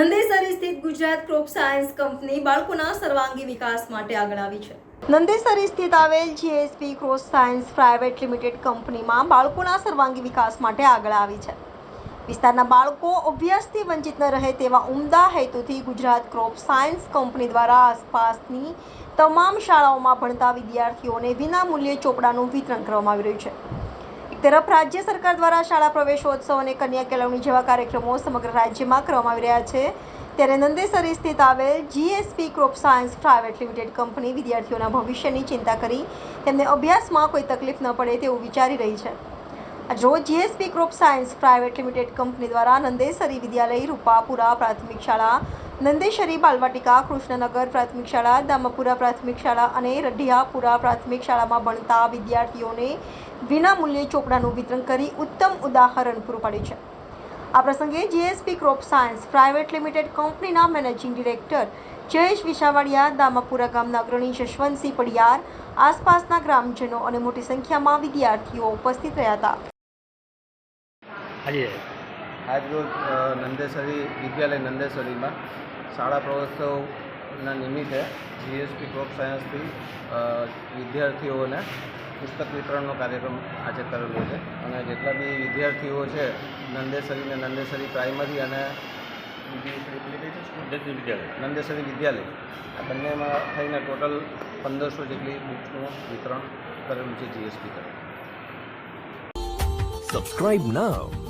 નંદેસરી સ્થિત Gujarat crop science company બાળકોના સર્વાંગી વિકાસ માટે આગળ આવી છે. નંદેસરી સ્થિત આવેલ GSP crop science private limited કંપનીમાં બાળકોના સર્વાંગી વિકાસ માટે આગળ આવી છે. વિસ્તારના બાળકો અભ્યાસથી વંચિત ન રહે તેવા ઉમદા હેતુથી ગુજરાત ક્રોપ સાયન્સ કંપની દ્વારા આસપાસની તમામ શાળાઓમાં ભણતા વિદ્યાર્થીઓને વિનામૂલ્યે ચોપડાનું વિતરણ કરવામાં આવી રહ્યું છે. તરફ રાજ્ય સરકાર દ્વારા શાળા પ્રવેશોત્સવ અને કન્યા કેળવણી જેવા કાર્યક્રમો સમગ્ર રાજ્યમાં કરવામાં આવી રહ્યા છે. ત્યારે નંદેસરી સ્થિત આવેલ GSP crop science private limited company વિદ્યાર્થીઓના ભવિષ્યની ચિંતા કરી તેમને અભ્યાસમાં કોઈ તકલીફ ન પડે તેવું વિચારી રહી છે. રોજ GSP crop science private limited company દ્વારા નંદેસરી વિદ્યાલય રૂપાપુરા પ્રાથમિક શાળા નંદેશ્વરી બાલવાટિકા, કૃષ્ણનગર પ્રાથમિક શાળા, દામાપુરા પ્રાથમિક શાળા અને રઢિયાપુરા પ્રાથમિક શાળામાં ભણતા વિદ્યાર્થીઓને વિનામૂલ્યે ચોપડાનું વિતરણ કરી ઉત્તમ ઉદાહરણ પૂરું પાડ્યું છે. આ પ્રસંગે GSP crop science private limited કંપનીના મેનેજિંગ ડિરેક્ટર જયેશ વિશાવાડિયા, દામાપુરા ગામના અગ્રણી જશવંતસિંહ પડિયાર, આસપાસના ગ્રામજનો અને મોટી સંખ્યામાં વિદ્યાર્થીઓ ઉપસ્થિત રહ્યા હતા. આજરોજ નંદેસરી વિદ્યાલય નંદેસરીમાં શાળા પ્રવેશોત્સવના નિમિત્તે જીએસપી ક્રોપ સાયન્સથી વિદ્યાર્થીઓને પુસ્તક વિતરણનો કાર્યક્રમ આજે કરેલો છે. અને જેટલા બી વિદ્યાર્થીઓ છે નંદેસરી ને નંદેસરી પ્રાઇમરી અને? દત્ત વિદ્યાલય. નંદેસરી વિદ્યાલય. આ બંનેમાં થઈને ટોટલ પંદરસો જેટલી બુક્સનું વિતરણ કરેલું છે જીએસપી તરફ Subscribe now.